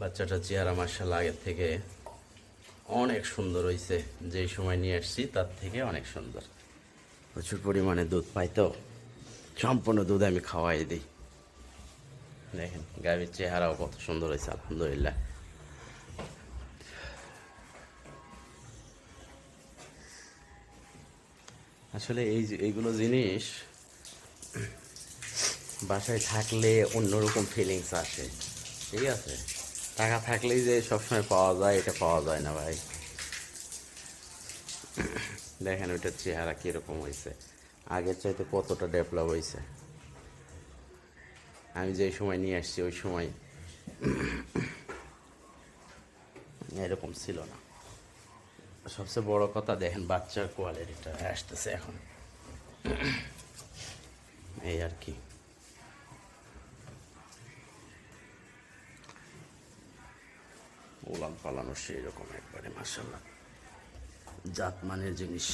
বাচ্চাটার চেহারা মার্শাল আগের থেকে অনেক সুন্দর হয়েছে যেই সময় নিয়ে আসছি, তার থেকে অনেক সুন্দর। প্রচুর পরিমাণে দুধ পাই তো। সম্পূর্ণ দুধ আমি খাওয়াই দিই। দেখেন, গাভীর চেহারাও কত সুন্দর হয়েছে আলহামদুলিল্লাহ। আসলে এই এইগুলো জিনিস বাসায় থাকলে অন্যরকম ফিলিংস আসে। ঠিক আছে? টাকা থাকলেই যে সবসময় পাওয়া যায়, এটা পাওয়া যায় না ভাই। দেখেন ওইটার চেহারা কীরকম হয়েছে আগের চাইতে কতটা ডেভেলপ হয়েছে আমি যে সময় নিয়ে আসছি, ওই সময় এরকম ছিল না। সবচেয়ে বড় কথা দেখেন বাচ্চার কোয়ালিটিটা আসতেছে এখন। এই আর কি। ওলান পালানো সেই রকম একবারে মাসাল্লাহ জাত মানের জিনিস।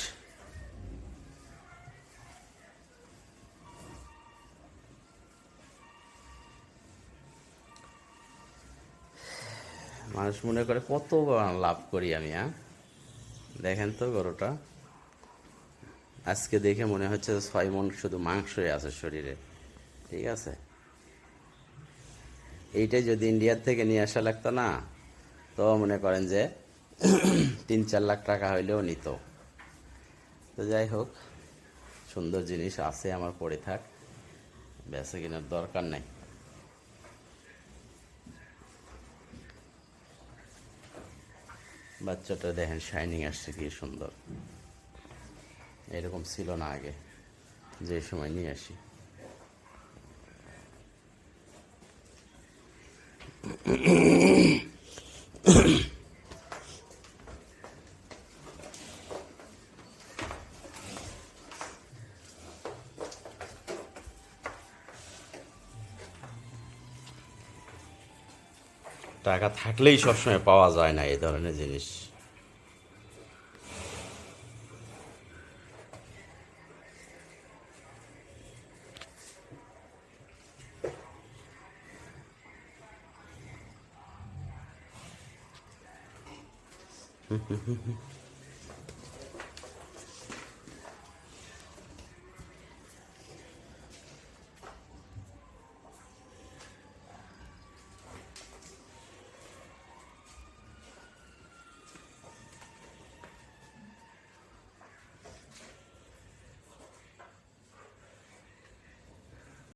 মানুষ মনে করে কত লাভ করি আমি হ্যাঁ? দেখেন তো গরুটা। আজকে দেখে মনে হচ্ছে ছয় মন শুধু মাংসই আছে শরীরে। ঠিক আছে? এইটাই যদি ইন্ডিয়ার থেকে নিয়ে আসা লাগতো না তো মনে করেন যে তিন চার লাখ টাকা হইলেও নিত। তো যাই হোক, সুন্দর জিনিস আছে আমার পড়ে থাক। বেঁচে কেনার দরকার নাই। বাচ্চাটা দেখেন শাইনিং আসছে কি সুন্দর। এরকম ছিল না আগে, যে সময় নিয়ে আসি। টাকা থাকলেই সবসময় পাওয়া যায় না এই ধরনের জিনিস।